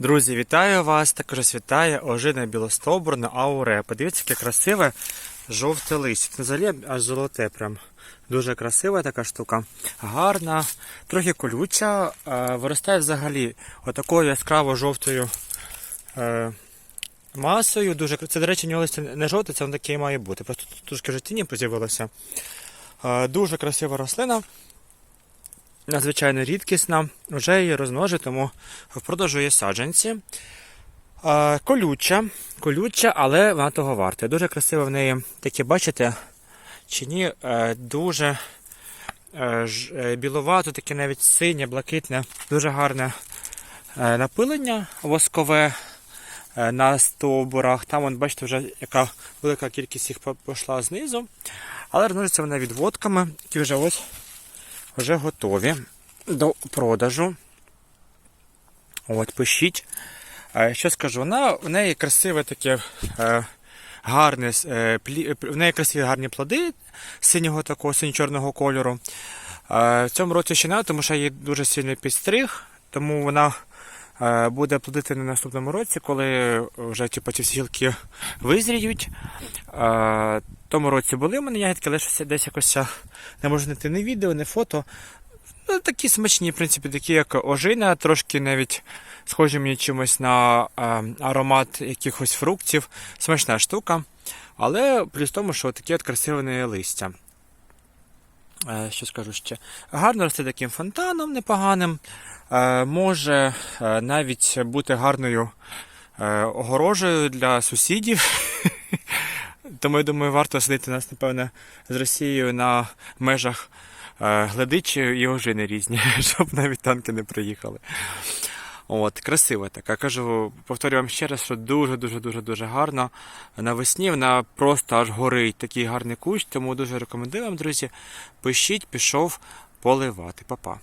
Друзі, вітаю вас! Також вітає ожина білостобурна ауре. Подивіться, яке красиве жовте листя. Взагалі аж золоте прям. Дуже красива така штука. Гарна, трохи колюча, виростає взагалі отакою яскраво жовтою е, масою. Дуже, це, до речі, нього листя не жовте, це воно таке і має бути. Просто трошки жовтіння з'явилося. Е, дуже красива рослина. Надзвичайно рідкісна, вже її розмножу, тому продажу є саджанці. Колюча, колюча, але вона того варта. Дуже красиво в неї таке, бачите, чи ні, е, дуже е, е, біловато, таке навіть синє, блакитне, дуже гарне напилення воскове на стовбурах. Там, вон, бачите, вже яка велика кількість їх пішла знизу. Але розмножиться вона відводками, які вже ось вже готові до продажу. От, пишіть. Е, Що скажу, вона в неї красиве таке е, гарне, е, в неї красиві гарні плоди синього такого, синьо-чорного кольору. Е, в цьому році ще не, тому що її дуже сильно підстриг, тому вона е, буде плодити на наступному році, коли вже типу, ці всі гілки визріють. Тому році були в мене ягідки, але щось десь якось не можу знайти ні відео, ні фото. Ну, такі смачні, в принципі, такі як ожина, трошки навіть схожі мені чимось на е, аромат якихось фруктів. Смачна штука. Але плюс в тому, що таке от неї листя. Е, що скажу ще? Гарно росте таким фонтаном непоганим. Е, може е, навіть бути гарною е, огорожею для сусідів. Тому я думаю, варто сидити нас, напевне, з Росією на межах е, гледичі і ожини різні, щоб навіть танки не приїхали. От, красива така. Кажу, повторюю вам ще раз, що дуже-дуже дуже дуже гарно. Навесні вона просто аж горить такий гарний кущ, тому дуже рекомендую вам, друзі. Пишіть, пішов поливати. Па-па.